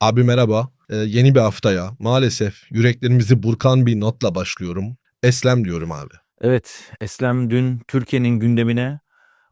Abi merhaba. Ee, yeni bir haftaya maalesef yüreklerimizi burkan bir notla başlıyorum. Eslem diyorum abi. Evet, Eslem dün Türkiye'nin gündemine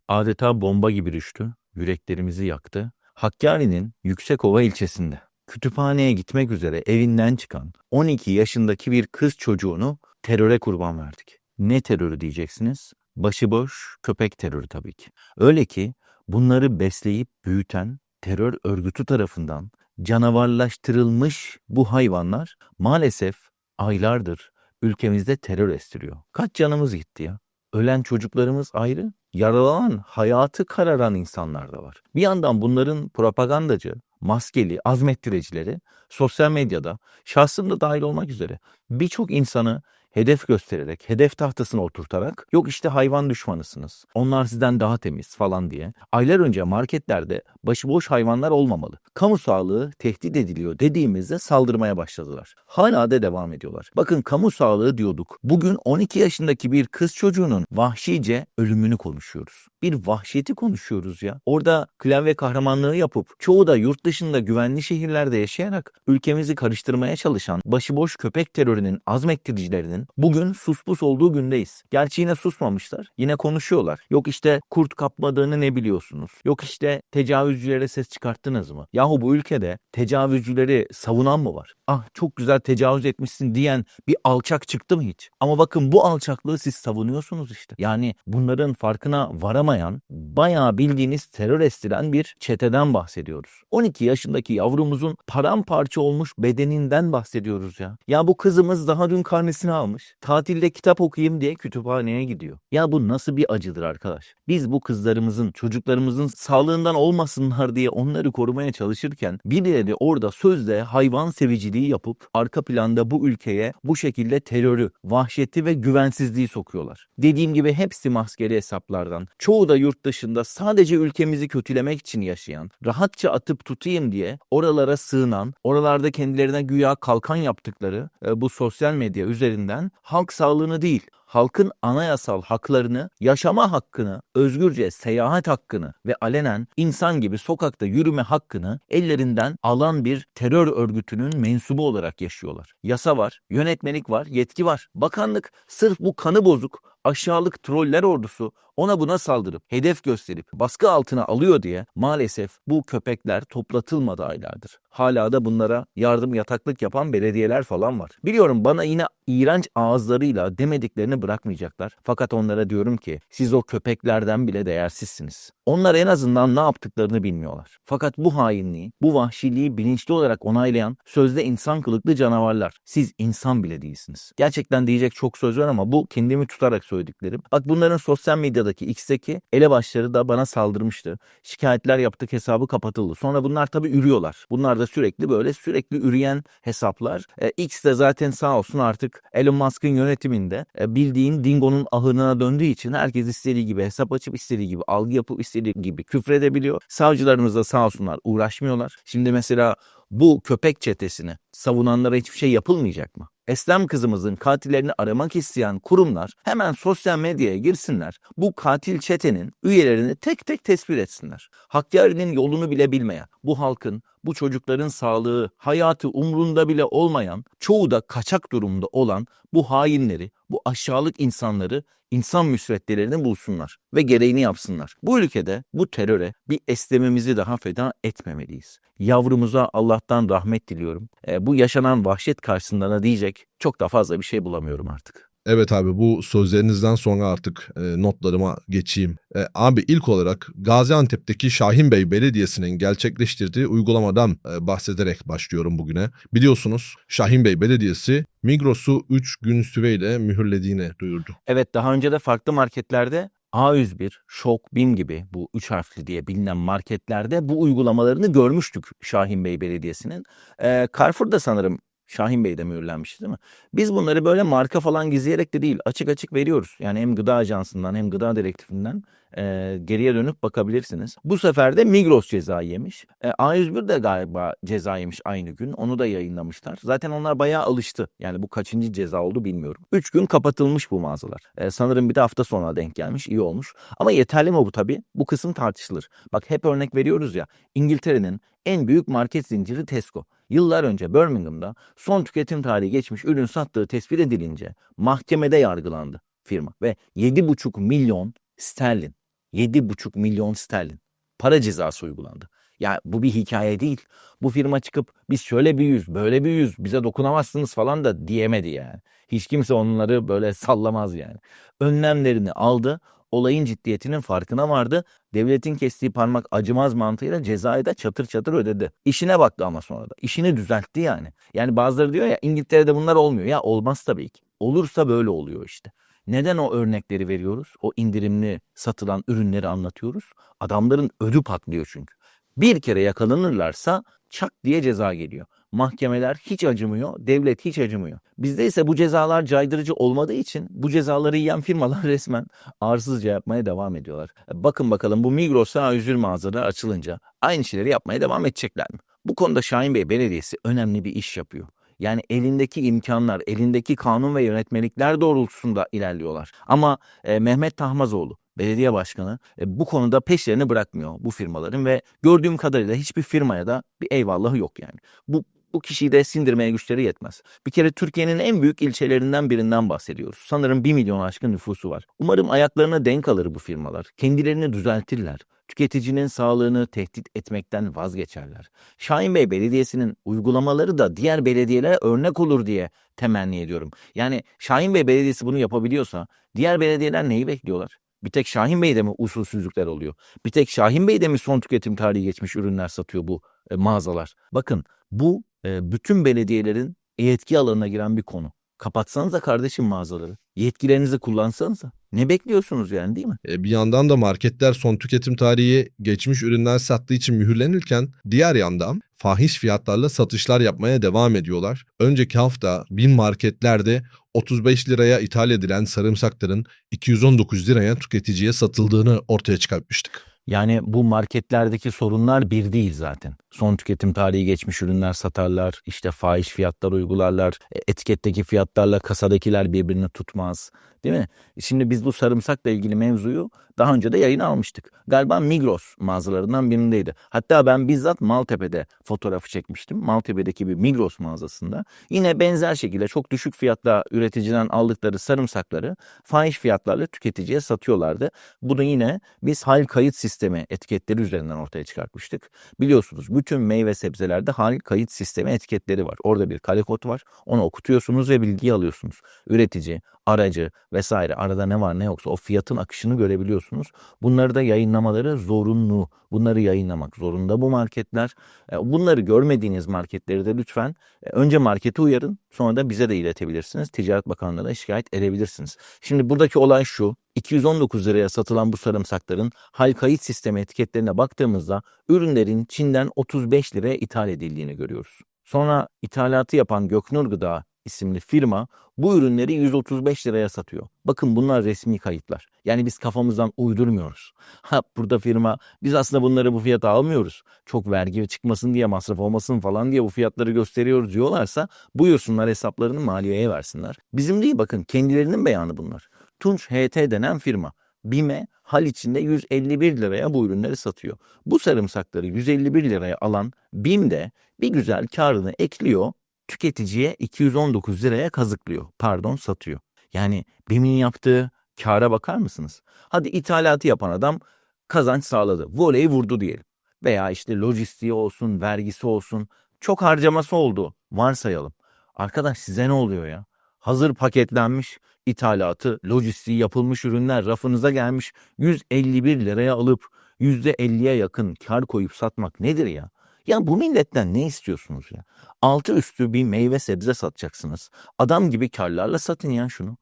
adeta bomba gibi düştü. Yüreklerimizi yaktı. Hakkari'nin Yüksekova ilçesinde kütüphaneye gitmek üzere evinden çıkan 12 yaşındaki bir kız çocuğunu teröre kurban verdik. Ne terörü diyeceksiniz? Başıboş köpek terörü tabii ki. Öyle ki bunları besleyip büyüten terör örgütü tarafından canavarlaştırılmış bu hayvanlar maalesef aylardır ülkemizde terör estiriyor. Kaç canımız gitti ya? Ölen çocuklarımız ayrı, yaralanan, hayatı kararan insanlar da var. Bir yandan bunların propagandacı, maskeli, azmettiricileri sosyal medyada, şahsım da dahil olmak üzere birçok insanı hedef göstererek, hedef tahtasına oturtarak yok işte hayvan düşmanısınız, onlar sizden daha temiz falan diye aylar önce marketlerde başıboş hayvanlar olmamalı. Kamu sağlığı tehdit ediliyor dediğimizde saldırmaya başladılar. Hala da devam ediyorlar. Bakın kamu sağlığı diyorduk. Bugün 12 yaşındaki bir kız çocuğunun vahşice ölümünü konuşuyoruz. Bir vahşeti konuşuyoruz ya. Orada klavye kahramanlığı yapıp çoğu da yurt dışında güvenli şehirlerde yaşayarak ülkemizi karıştırmaya çalışan başıboş köpek terörünün azmettiricilerinin bugün suspus olduğu gündeyiz. Gerçi yine susmamışlar. Yine konuşuyorlar. Yok işte kurt kapmadığını ne biliyorsunuz? Yok işte tecavüzcülere ses çıkarttınız mı? Yahu bu ülkede tecavüzcüleri savunan mı var? Ah çok güzel tecavüz etmişsin diyen bir alçak çıktı mı hiç? Ama bakın bu alçaklığı siz savunuyorsunuz işte. Yani bunların farkına varamayan, bayağı bildiğiniz terör estiren bir çeteden bahsediyoruz. 12 yaşındaki yavrumuzun paramparça olmuş bedeninden bahsediyoruz ya. Ya bu kızımız daha dün karnesini almış. Tatilde kitap okuyayım diye kütüphaneye gidiyor. Ya bu nasıl bir acıdır arkadaş? Biz bu kızlarımızın, çocuklarımızın sağlığından olmasınlar diye onları korumaya çalışırken birileri orada sözde hayvan seviciliği yapıp arka planda bu ülkeye bu şekilde terörü, vahşeti ve güvensizliği sokuyorlar. Dediğim gibi hepsi maskeli hesaplardan. Çoğu da yurt dışında sadece ülkemizi kötülemek için yaşayan, rahatça atıp tutayım diye oralara sığınan, oralarda kendilerine güya kalkan yaptıkları e, bu sosyal medya üzerinden halk sağlığını değil, halkın anayasal haklarını, yaşama hakkını, özgürce seyahat hakkını ve alenen insan gibi sokakta yürüme hakkını ellerinden alan bir terör örgütünün mensubu olarak yaşıyorlar. Yasa var, yönetmelik var, yetki var. Bakanlık sırf bu kanı bozuk, aşağılık troller ordusu ona buna saldırıp hedef gösterip baskı altına alıyor diye maalesef bu köpekler toplatılmadı aylardır. Hala da bunlara yardım yataklık yapan belediyeler falan var. Biliyorum bana yine iğrenç ağızlarıyla demediklerini bırakmayacaklar. Fakat onlara diyorum ki siz o köpeklerden bile değersizsiniz. Onlar en azından ne yaptıklarını bilmiyorlar. Fakat bu hainliği, bu vahşiliği bilinçli olarak onaylayan sözde insan kılıklı canavarlar. Siz insan bile değilsiniz. Gerçekten diyecek çok söz var ama bu kendimi tutarak söylediklerim. Bak bunların sosyal medyadaki X'teki elebaşları da bana saldırmıştı. Şikayetler yaptık hesabı kapatıldı. Sonra bunlar tabii ürüyorlar. Bunlar da sürekli böyle sürekli üreyen hesaplar. E, X de zaten sağ olsun artık Elon Musk'ın yönetiminde e, bildiğin Dingo'nun ahırına döndüğü için herkes istediği gibi hesap açıp istediği gibi algı yapıp istediği gibi küfredebiliyor. Savcılarımız da sağ olsunlar uğraşmıyorlar. Şimdi mesela bu köpek çetesini savunanlara hiçbir şey yapılmayacak mı? Eslem kızımızın katillerini aramak isteyen kurumlar hemen sosyal medyaya girsinler. Bu katil çetenin üyelerini tek tek tespit etsinler. Hakkari'nin yolunu bile bilmeyen, bu halkın, bu çocukların sağlığı, hayatı umrunda bile olmayan, çoğu da kaçak durumda olan bu hainleri, bu aşağılık insanları insan müsveddelerini bulsunlar ve gereğini yapsınlar. Bu ülkede bu teröre bir eslememizi daha feda etmemeliyiz. Yavrumuza Allah'tan rahmet diliyorum. E, bu yaşanan vahşet karşısında da diyecek çok da fazla bir şey bulamıyorum artık. Evet abi bu sözlerinizden sonra artık e, notlarıma geçeyim. E, abi ilk olarak Gaziantep'teki Şahin Bey Belediyesi'nin gerçekleştirdiği uygulamadan e, bahsederek başlıyorum bugüne. Biliyorsunuz Şahin Bey Belediyesi Migros'u 3 gün süreyle mühürlediğini duyurdu. Evet daha önce de farklı marketlerde A101, Şok, BİM gibi bu üç harfli diye bilinen marketlerde bu uygulamalarını görmüştük Şahin Bey Belediyesi'nin. Ee, Carrefour'da sanırım Şahin Bey'de mühürlenmişti değil mi? Biz bunları böyle marka falan gizleyerek de değil açık açık veriyoruz. Yani hem gıda ajansından hem gıda direktifinden e, geriye dönüp bakabilirsiniz. Bu sefer de Migros ceza yemiş. E, A101 de galiba ceza yemiş aynı gün. Onu da yayınlamışlar. Zaten onlar bayağı alıştı. Yani bu kaçıncı ceza oldu bilmiyorum. 3 gün kapatılmış bu mağazalar. E, sanırım bir de hafta sonra denk gelmiş. iyi olmuş. Ama yeterli mi bu tabii? Bu kısım tartışılır. Bak hep örnek veriyoruz ya. İngiltere'nin en büyük market zinciri Tesco. Yıllar önce Birmingham'da son tüketim tarihi geçmiş ürün sattığı tespit edilince mahkemede yargılandı firma ve 7,5 milyon sterlin, 7,5 milyon sterlin para cezası uygulandı. Ya bu bir hikaye değil. Bu firma çıkıp biz şöyle büyüyüz, böyle büyüyüz, bize dokunamazsınız falan da diyemedi yani. Hiç kimse onları böyle sallamaz yani. Önlemlerini aldı, olayın ciddiyetinin farkına vardı. Devletin kestiği parmak acımaz mantığıyla cezayı da çatır çatır ödedi. İşine baktı ama sonra da. İşini düzeltti yani. Yani bazıları diyor ya İngiltere'de bunlar olmuyor. Ya olmaz tabii ki. Olursa böyle oluyor işte. Neden o örnekleri veriyoruz? O indirimli satılan ürünleri anlatıyoruz. Adamların ödü patlıyor çünkü. Bir kere yakalanırlarsa çak diye ceza geliyor. Mahkemeler hiç acımıyor, devlet hiç acımıyor. Bizde ise bu cezalar caydırıcı olmadığı için bu cezaları yiyen firmalar resmen arsızca yapmaya devam ediyorlar. Bakın bakalım bu Migros A101 mağazaları açılınca aynı şeyleri yapmaya devam edecekler mi? Bu konuda Şahin Bey Belediyesi önemli bir iş yapıyor. Yani elindeki imkanlar, elindeki kanun ve yönetmelikler doğrultusunda ilerliyorlar. Ama e, Mehmet Tahmazoğlu belediye başkanı e, bu konuda peşlerini bırakmıyor bu firmaların ve gördüğüm kadarıyla hiçbir firmaya da bir eyvallahı yok yani. Bu bu kişiyi de sindirmeye güçleri yetmez. Bir kere Türkiye'nin en büyük ilçelerinden birinden bahsediyoruz. Sanırım 1 milyon aşkın nüfusu var. Umarım ayaklarına denk alır bu firmalar. Kendilerini düzeltirler. Tüketicinin sağlığını tehdit etmekten vazgeçerler. Şahin Bey Belediyesi'nin uygulamaları da diğer belediyelere örnek olur diye temenni ediyorum. Yani Şahin Bey Belediyesi bunu yapabiliyorsa diğer belediyeler neyi bekliyorlar? Bir tek Şahin Bey'de mi usulsüzlükler oluyor? Bir tek Şahin Bey'de mi son tüketim tarihi geçmiş ürünler satıyor bu e, mağazalar? Bakın bu e, bütün belediyelerin yetki alanına giren bir konu. Kapatsanıza kardeşim mağazaları. Yetkilerinizi kullansanıza. Ne bekliyorsunuz yani değil mi? E, bir yandan da marketler son tüketim tarihi geçmiş ürünler sattığı için mühürlenirken diğer yandan fahiş fiyatlarla satışlar yapmaya devam ediyorlar. Önceki hafta bin marketlerde 35 liraya ithal edilen sarımsakların 219 liraya tüketiciye satıldığını ortaya çıkartmıştık. Yani bu marketlerdeki sorunlar bir değil zaten. Son tüketim tarihi geçmiş ürünler satarlar, işte fahiş fiyatlar uygularlar, e, etiketteki fiyatlarla kasadakiler birbirini tutmaz. Değil mi? Şimdi biz bu sarımsakla ilgili mevzuyu daha önce de yayına almıştık. Galiba Migros mağazalarından birindeydi. Hatta ben bizzat Maltepe'de fotoğrafı çekmiştim. Maltepe'deki bir Migros mağazasında. Yine benzer şekilde çok düşük fiyatla üreticiden aldıkları sarımsakları fahiş fiyatlarla tüketiciye satıyorlardı. Bunu yine biz hal kayıt sistemi etiketleri üzerinden ortaya çıkartmıştık. Biliyorsunuz bütün meyve sebzelerde hal kayıt sistemi etiketleri var. Orada bir kare kod var. Onu okutuyorsunuz ve bilgiyi alıyorsunuz. Üretici, aracı vesaire arada ne var ne yoksa o fiyatın akışını görebiliyorsunuz. Bunları da yayınlamaları zorunlu. Bunları yayınlamak zorunda bu marketler. E, Bunları görmediğiniz marketleri de lütfen e, önce marketi uyarın sonra da bize de iletebilirsiniz. Ticaret Bakanlığı'na şikayet edebilirsiniz. Şimdi buradaki olay şu. 219 liraya satılan bu sarımsakların hal kayıt sistemi etiketlerine baktığımızda ürünlerin Çin'den 35 liraya ithal edildiğini görüyoruz. Sonra ithalatı yapan Göknur Gıda isimli firma bu ürünleri 135 liraya satıyor. Bakın bunlar resmi kayıtlar. Yani biz kafamızdan uydurmuyoruz. Ha burada firma biz aslında bunları bu fiyata almıyoruz. Çok vergi çıkmasın diye masraf olmasın falan diye bu fiyatları gösteriyoruz diyorlarsa buyursunlar hesaplarını maliyeye versinler. Bizim değil bakın kendilerinin beyanı bunlar. Tunç HT denen firma BİM'e hal içinde 151 liraya bu ürünleri satıyor. Bu sarımsakları 151 liraya alan BİM de bir güzel karını ekliyor tüketiciye 219 liraya kazıklıyor. Pardon satıyor. Yani BİM'in yaptığı kâra bakar mısınız? Hadi ithalatı yapan adam kazanç sağladı. Voleyi vurdu diyelim. Veya işte lojistiği olsun, vergisi olsun. Çok harcaması oldu. Varsayalım. Arkadaş size ne oluyor ya? Hazır paketlenmiş ithalatı, lojistiği yapılmış ürünler rafınıza gelmiş 151 liraya alıp %50'ye yakın kar koyup satmak nedir ya? Ya bu milletten ne istiyorsunuz ya? Altı üstü bir meyve sebze satacaksınız. Adam gibi karlarla satın ya şunu.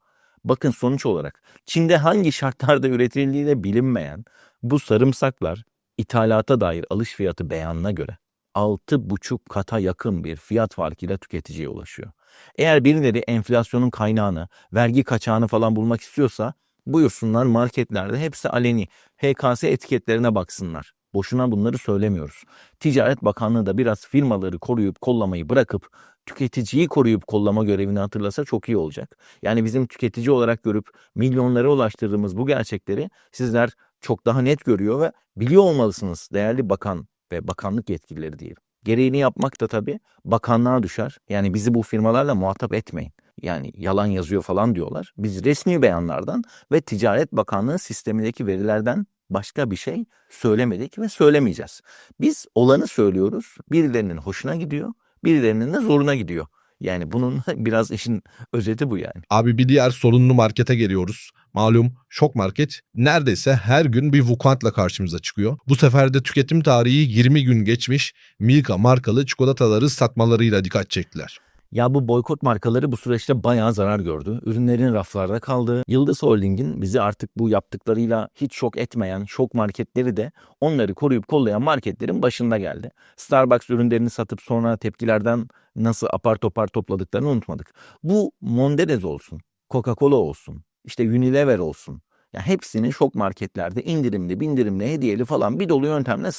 Bakın sonuç olarak Çin'de hangi şartlarda üretildiği de bilinmeyen bu sarımsaklar ithalata dair alış fiyatı beyanına göre 6,5 kata yakın bir fiyat farkıyla tüketiciye ulaşıyor. Eğer birileri enflasyonun kaynağını, vergi kaçağını falan bulmak istiyorsa buyursunlar marketlerde hepsi aleni HKS etiketlerine baksınlar. Boşuna bunları söylemiyoruz. Ticaret Bakanlığı da biraz firmaları koruyup kollamayı bırakıp tüketiciyi koruyup kollama görevini hatırlasa çok iyi olacak. Yani bizim tüketici olarak görüp milyonlara ulaştırdığımız bu gerçekleri sizler çok daha net görüyor ve biliyor olmalısınız değerli bakan ve bakanlık yetkilileri diyelim. Gereğini yapmak da tabii bakanlığa düşer. Yani bizi bu firmalarla muhatap etmeyin. Yani yalan yazıyor falan diyorlar. Biz resmi beyanlardan ve Ticaret Bakanlığı sistemindeki verilerden başka bir şey söylemedik ve söylemeyeceğiz. Biz olanı söylüyoruz. Birilerinin hoşuna gidiyor, birilerinin de zoruna gidiyor. Yani bunun biraz işin özeti bu yani. Abi bir diğer sorunlu markete geliyoruz. Malum şok market neredeyse her gün bir vukuatla karşımıza çıkıyor. Bu sefer de tüketim tarihi 20 gün geçmiş Milka markalı çikolataları satmalarıyla dikkat çektiler. Ya bu boykot markaları bu süreçte bayağı zarar gördü. Ürünlerin raflarda kaldı. Yıldız Holding'in bizi artık bu yaptıklarıyla hiç şok etmeyen şok marketleri de onları koruyup kollayan marketlerin başında geldi. Starbucks ürünlerini satıp sonra tepkilerden nasıl apar topar topladıklarını unutmadık. Bu Mondelez olsun, Coca-Cola olsun, işte Unilever olsun. Ya hepsini şok marketlerde indirimli, bindirimli, hediyeli falan bir dolu yöntemle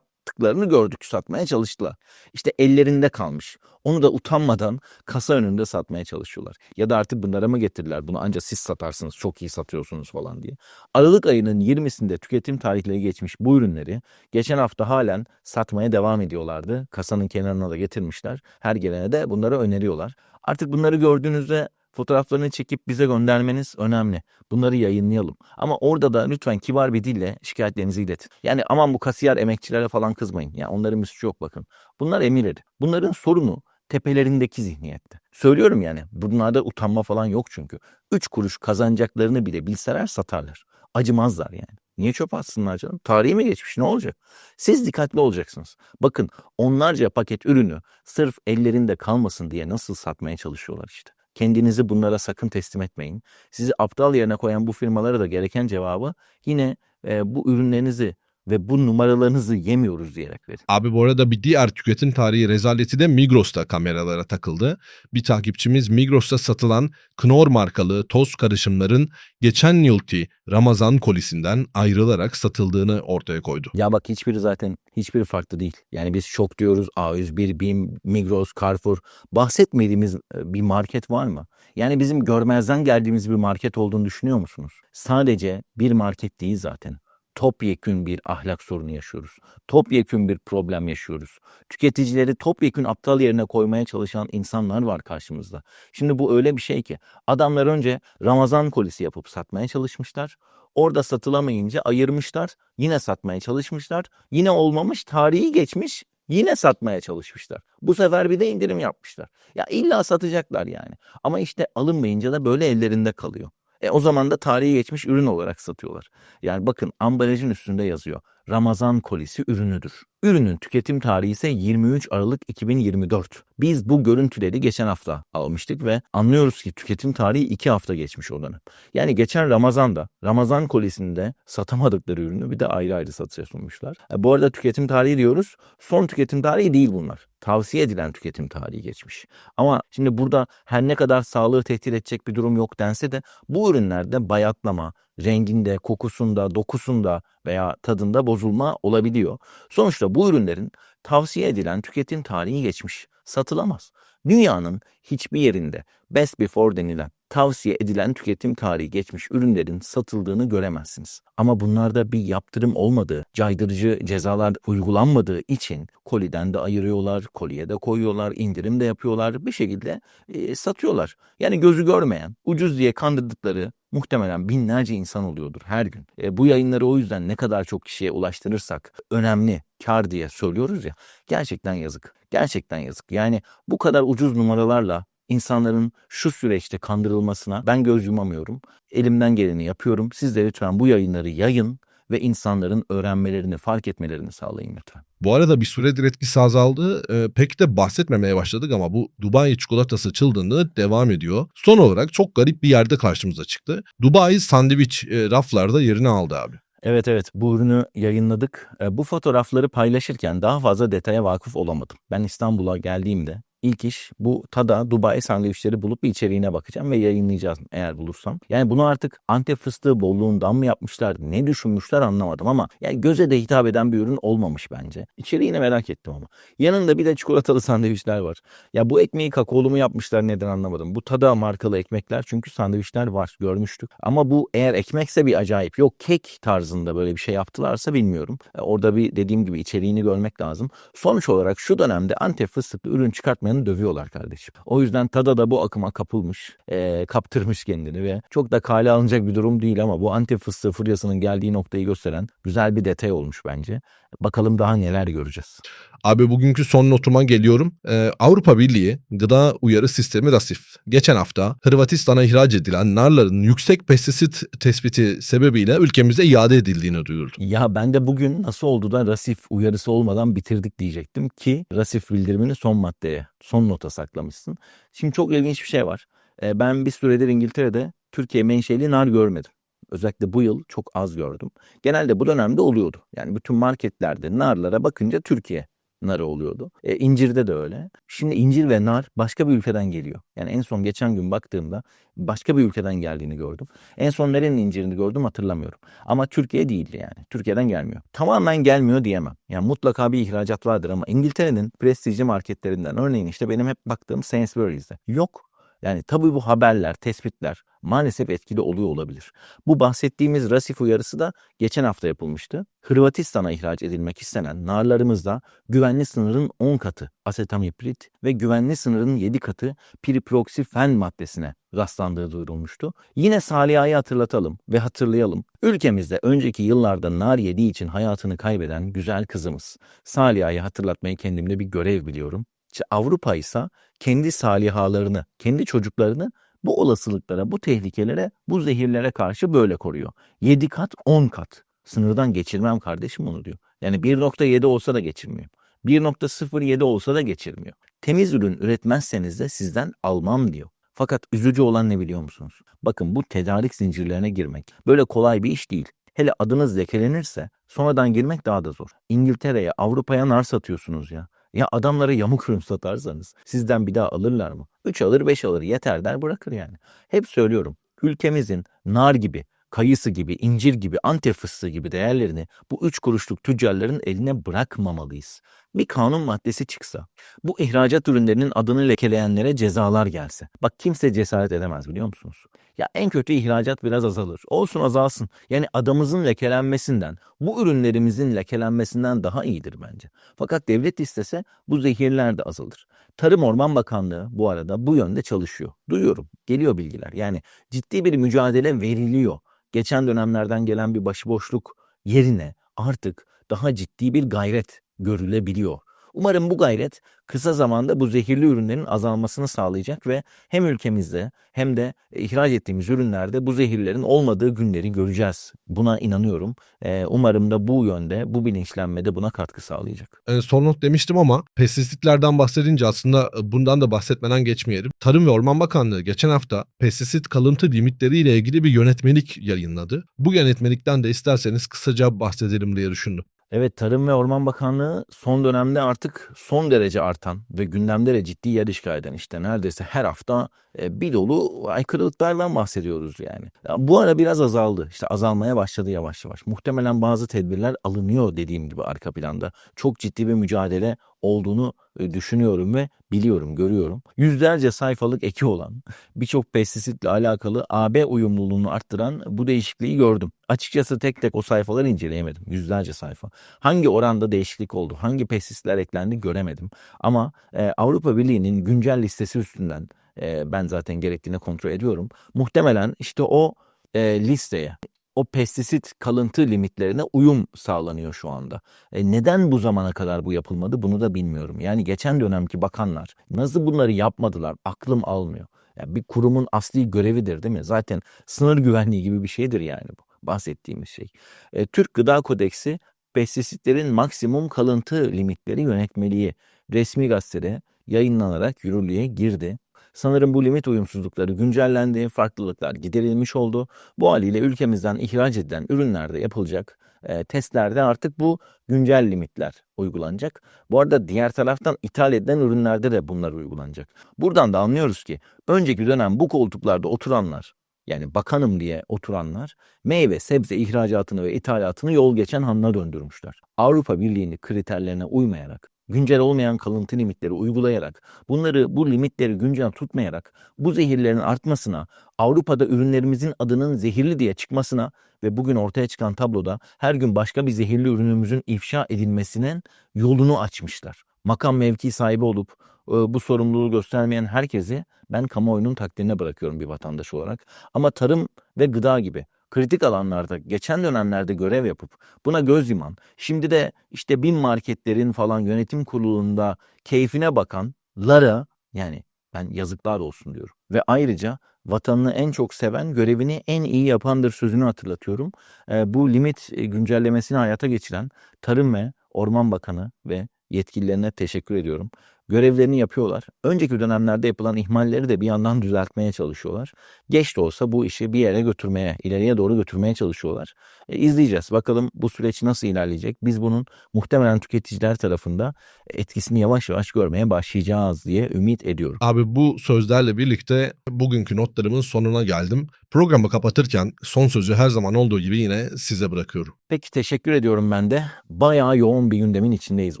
sattıklarını gördük, satmaya çalıştılar. İşte ellerinde kalmış. Onu da utanmadan kasa önünde satmaya çalışıyorlar. Ya da artık bunlara mı getirdiler bunu ancak siz satarsınız çok iyi satıyorsunuz falan diye. Aralık ayının 20'sinde tüketim tarihleri geçmiş bu ürünleri geçen hafta halen satmaya devam ediyorlardı. Kasanın kenarına da getirmişler. Her gelene de bunları öneriyorlar. Artık bunları gördüğünüzde fotoğraflarını çekip bize göndermeniz önemli. Bunları yayınlayalım. Ama orada da lütfen kibar bir dille şikayetlerinizi iletin. Yani aman bu kasiyer emekçilere falan kızmayın. Ya onların suçu yok bakın. Bunlar emirleri. Bunların sorunu tepelerindeki zihniyette. Söylüyorum yani bunlarda utanma falan yok çünkü. Üç kuruş kazanacaklarını bile bilseler satarlar. Acımazlar yani. Niye çöp atsınlar canım? Tarihi mi geçmiş ne olacak? Siz dikkatli olacaksınız. Bakın onlarca paket ürünü sırf ellerinde kalmasın diye nasıl satmaya çalışıyorlar işte. Kendinizi bunlara sakın teslim etmeyin. Sizi aptal yerine koyan bu firmalara da gereken cevabı yine e, bu ürünlerinizi ve bu numaralarınızı yemiyoruz diyerek verin. Abi bu arada bir diğer tüketim tarihi rezaleti de Migros'ta kameralara takıldı. Bir takipçimiz Migros'ta satılan Knorr markalı toz karışımların geçen yılki Ramazan kolisinden ayrılarak satıldığını ortaya koydu. Ya bak hiçbiri zaten hiçbiri farklı değil. Yani biz şok diyoruz A101, BİM, Migros, Carrefour. Bahsetmediğimiz e, bir market var mı? Yani bizim görmezden geldiğimiz bir market olduğunu düşünüyor musunuz? Sadece bir market değil zaten. Topyekün bir ahlak sorunu yaşıyoruz. Topyekün bir problem yaşıyoruz. Tüketicileri topyekün aptal yerine koymaya çalışan insanlar var karşımızda. Şimdi bu öyle bir şey ki adamlar önce Ramazan kolisi yapıp satmaya çalışmışlar. Orada satılamayınca ayırmışlar. Yine satmaya çalışmışlar. Yine olmamış, tarihi geçmiş. Yine satmaya çalışmışlar. Bu sefer bir de indirim yapmışlar. Ya illa satacaklar yani. Ama işte alınmayınca da böyle ellerinde kalıyor. E o zaman da tarihi geçmiş ürün olarak satıyorlar. Yani bakın ambalajın üstünde yazıyor. Ramazan kolisi ürünüdür. Ürünün tüketim tarihi ise 23 Aralık 2024. Biz bu görüntüleri geçen hafta almıştık ve anlıyoruz ki tüketim tarihi 2 hafta geçmiş olanı. Yani geçen Ramazan'da Ramazan kolisinde satamadıkları ürünü bir de ayrı ayrı satışa sunmuşlar. E bu arada tüketim tarihi diyoruz. Son tüketim tarihi değil bunlar. Tavsiye edilen tüketim tarihi geçmiş. Ama şimdi burada her ne kadar sağlığı tehdit edecek bir durum yok dense de bu ürünlerde bayatlama, renginde, kokusunda, dokusunda veya tadında bozulma olabiliyor. Sonuçta bu ürünlerin tavsiye edilen tüketim tarihi geçmiş. Satılamaz. Dünyanın hiçbir yerinde best before denilen tavsiye edilen tüketim tarihi geçmiş ürünlerin satıldığını göremezsiniz. Ama bunlarda bir yaptırım olmadığı, caydırıcı cezalar uygulanmadığı için koliden de ayırıyorlar, koliye de koyuyorlar, indirim de yapıyorlar, bir şekilde e, satıyorlar. Yani gözü görmeyen, ucuz diye kandırdıkları muhtemelen binlerce insan oluyordur her gün. E, bu yayınları o yüzden ne kadar çok kişiye ulaştırırsak önemli kar diye söylüyoruz ya. Gerçekten yazık. Gerçekten yazık. Yani bu kadar ucuz numaralarla insanların şu süreçte kandırılmasına ben göz yumamıyorum. Elimden geleni yapıyorum. Siz de lütfen bu yayınları yayın ve insanların öğrenmelerini, fark etmelerini sağlayın lütfen. Bu arada bir süredir etkisi azaldı. Ee, pek de bahsetmemeye başladık ama bu Dubai çikolatası çılgınlığı devam ediyor. Son olarak çok garip bir yerde karşımıza çıktı. Dubai sandviç e, raflarda yerini aldı abi. Evet evet bu ürünü yayınladık. E, Bu fotoğrafları paylaşırken daha fazla detaya vakıf olamadım. Ben İstanbul'a geldiğimde İlk iş bu Tada Dubai sandviçleri bulup bir içeriğine bakacağım ve yayınlayacağız eğer bulursam. Yani bunu artık Antep fıstığı bolluğundan mı yapmışlar, ne düşünmüşler anlamadım ama yani göze de hitap eden bir ürün olmamış bence. İçeriğini merak ettim ama. Yanında bir de çikolatalı sandviçler var. Ya bu ekmeği kakaolu mu yapmışlar neden anlamadım. Bu Tada markalı ekmekler çünkü sandviçler var görmüştük. Ama bu eğer ekmekse bir acayip. Yok kek tarzında böyle bir şey yaptılarsa bilmiyorum. E, Orada bir dediğim gibi içeriğini görmek lazım. Sonuç olarak şu dönemde Antep fıstıklı ürün çıkartmayanı dövüyorlar kardeşim. O yüzden Tada da bu akıma kapılmış, e, kaptırmış kendini ve çok da kale alınacak bir durum değil ama bu Antep fıstığı furyasının geldiği noktayı gösteren güzel bir detay olmuş bence. Bakalım daha neler göreceğiz. Abi bugünkü son notuma geliyorum. Ee, Avrupa Birliği Gıda Uyarı Sistemi RASIF geçen hafta Hırvatistan'a ihraç edilen narların yüksek pestisit tespiti sebebiyle ülkemize iade edildiğini duyurdu. Ya ben de bugün nasıl oldu da Rasif uyarısı olmadan bitirdik diyecektim ki Rasif bildirimini son maddeye, son nota saklamışsın. Şimdi çok ilginç bir şey var. Ben bir süredir İngiltere'de Türkiye menşeli nar görmedim. Özellikle bu yıl çok az gördüm. Genelde bu dönemde oluyordu. Yani bütün marketlerde narlara bakınca Türkiye narı oluyordu. E, incirde de öyle. Şimdi incir ve nar başka bir ülkeden geliyor. Yani en son geçen gün baktığımda başka bir ülkeden geldiğini gördüm. En son nerenin incirini gördüm hatırlamıyorum. Ama Türkiye değildi yani. Türkiye'den gelmiyor. Tamamen gelmiyor diyemem. Yani mutlaka bir ihracat vardır ama İngiltere'nin prestijli marketlerinden örneğin işte benim hep baktığım Sainsbury's'de yok. Yani tabii bu haberler, tespitler maalesef etkili oluyor olabilir. Bu bahsettiğimiz Rasif uyarısı da geçen hafta yapılmıştı. Hırvatistan'a ihraç edilmek istenen narlarımızda güvenli sınırın 10 katı asetamiprid ve güvenli sınırın 7 katı piriproksifen maddesine rastlandığı duyurulmuştu. Yine Saliha'yı hatırlatalım ve hatırlayalım. Ülkemizde önceki yıllarda nar yediği için hayatını kaybeden güzel kızımız. Saliha'yı hatırlatmayı kendimde bir görev biliyorum. Avrupa ise kendi salihalarını, kendi çocuklarını bu olasılıklara, bu tehlikelere, bu zehirlere karşı böyle koruyor. 7 kat, 10 kat. Sınırdan geçirmem kardeşim onu diyor. Yani 1.7 olsa da geçirmiyor. 1.07 olsa da geçirmiyor. Temiz ürün üretmezseniz de sizden almam diyor. Fakat üzücü olan ne biliyor musunuz? Bakın bu tedarik zincirlerine girmek böyle kolay bir iş değil. Hele adınız lekelenirse sonradan girmek daha da zor. İngiltere'ye, Avrupa'ya nar satıyorsunuz ya. Ya adamlara yamuk ürün satarsanız sizden bir daha alırlar mı? 3 alır 5 alır yeter der bırakır yani. Hep söylüyorum ülkemizin nar gibi, kayısı gibi, incir gibi, antep fıstığı gibi değerlerini bu 3 kuruşluk tüccarların eline bırakmamalıyız. Bir kanun maddesi çıksa, bu ihracat ürünlerinin adını lekeleyenlere cezalar gelse. Bak kimse cesaret edemez biliyor musunuz? Ya en kötü ihracat biraz azalır. Olsun azalsın. Yani adamızın lekelenmesinden, bu ürünlerimizin lekelenmesinden daha iyidir bence. Fakat devlet istese bu zehirler de azalır. Tarım Orman Bakanlığı bu arada bu yönde çalışıyor. Duyuyorum, geliyor bilgiler. Yani ciddi bir mücadele veriliyor. Geçen dönemlerden gelen bir başıboşluk yerine artık daha ciddi bir gayret görülebiliyor. Umarım bu gayret kısa zamanda bu zehirli ürünlerin azalmasını sağlayacak ve hem ülkemizde hem de ihraç ettiğimiz ürünlerde bu zehirlerin olmadığı günleri göreceğiz. Buna inanıyorum. Ee, umarım da bu yönde, bu bilinçlenmede buna katkı sağlayacak. Ee, son not demiştim ama pestisitlerden bahsedince aslında e, bundan da bahsetmeden geçmeyelim. Tarım ve Orman Bakanlığı geçen hafta pestisit kalıntı limitleriyle ilgili bir yönetmelik yayınladı. Bu yönetmelikten de isterseniz kısaca bahsedelim diye düşündüm. Evet Tarım ve Orman Bakanlığı son dönemde artık son derece artan ve gündemde de ciddi yer işgal eden işte neredeyse her hafta e, bir dolu aykırılıklardan bahsediyoruz yani. Ya bu ara biraz azaldı. İşte azalmaya başladı yavaş yavaş. Muhtemelen bazı tedbirler alınıyor dediğim gibi arka planda. Çok ciddi bir mücadele olduğunu düşünüyorum ve biliyorum, görüyorum. Yüzlerce sayfalık eki olan, birçok pestisitle alakalı AB uyumluluğunu arttıran bu değişikliği gördüm. Açıkçası tek tek o sayfaları inceleyemedim. Yüzlerce sayfa. Hangi oranda değişiklik oldu, hangi pestisitler eklendi göremedim. Ama e, Avrupa Birliği'nin güncel listesi üstünden e, ben zaten gerektiğini kontrol ediyorum. Muhtemelen işte o e, listeye o pestisit kalıntı limitlerine uyum sağlanıyor şu anda. E neden bu zamana kadar bu yapılmadı bunu da bilmiyorum. Yani geçen dönemki bakanlar nasıl bunları yapmadılar aklım almıyor. Yani bir kurumun asli görevidir değil mi? Zaten sınır güvenliği gibi bir şeydir yani bu bahsettiğimiz şey. E, Türk Gıda Kodeksi pestisitlerin maksimum kalıntı limitleri yönetmeliği resmi gazetede yayınlanarak yürürlüğe girdi. Sanırım bu limit uyumsuzlukları güncellendi, farklılıklar giderilmiş oldu. Bu haliyle ülkemizden ihraç edilen ürünlerde yapılacak e, testlerde artık bu güncel limitler uygulanacak. Bu arada diğer taraftan ithal edilen ürünlerde de bunlar uygulanacak. Buradan da anlıyoruz ki önceki dönem bu koltuklarda oturanlar yani bakanım diye oturanlar meyve sebze ihracatını ve ithalatını yol geçen hanına döndürmüşler. Avrupa Birliği'nin kriterlerine uymayarak, güncel olmayan kalıntı limitleri uygulayarak, bunları bu limitleri güncel tutmayarak bu zehirlerin artmasına, Avrupa'da ürünlerimizin adının zehirli diye çıkmasına ve bugün ortaya çıkan tabloda her gün başka bir zehirli ürünümüzün ifşa edilmesinin yolunu açmışlar. Makam mevki sahibi olup e, bu sorumluluğu göstermeyen herkesi ben kamuoyunun takdirine bırakıyorum bir vatandaş olarak. Ama tarım ve gıda gibi kritik alanlarda geçen dönemlerde görev yapıp buna göz yuman, şimdi de işte bin marketlerin falan yönetim kurulunda keyfine bakanlara yani ben yazıklar olsun diyorum. Ve ayrıca vatanını en çok seven, görevini en iyi yapandır sözünü hatırlatıyorum. Ee, bu limit e, güncellemesini hayata geçiren Tarım ve Orman Bakanı ve yetkililerine teşekkür ediyorum. Görevlerini yapıyorlar. Önceki dönemlerde yapılan ihmalleri de bir yandan düzeltmeye çalışıyorlar. Geç de olsa bu işi bir yere götürmeye, ileriye doğru götürmeye çalışıyorlar. E, izleyeceğiz. Bakalım bu süreç nasıl ilerleyecek? Biz bunun muhtemelen tüketiciler tarafında etkisini yavaş yavaş görmeye başlayacağız diye ümit ediyorum. Abi bu sözlerle birlikte bugünkü notlarımın sonuna geldim. Programı kapatırken son sözü her zaman olduğu gibi yine size bırakıyorum. Peki teşekkür ediyorum ben de. Bayağı yoğun bir gündemin içindeyiz.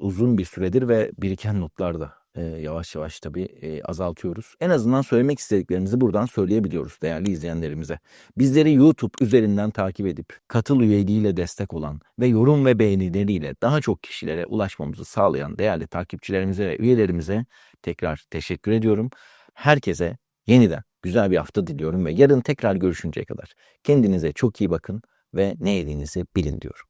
Uzun bir süredir ve biriken notlar da e, yavaş yavaş tabii e, azaltıyoruz. En azından söylemek istediklerimizi buradan söyleyebiliyoruz değerli izleyenlerimize. Bizleri YouTube üzerinden takip edip katıl üyeliğiyle destek olan ve yorum ve beğenileriyle daha çok kişilere ulaşmamızı sağlayan değerli takipçilerimize ve üyelerimize tekrar teşekkür ediyorum. Herkese yeniden güzel bir hafta diliyorum ve yarın tekrar görüşünceye kadar kendinize çok iyi bakın ve ne yediğinizi bilin diyorum.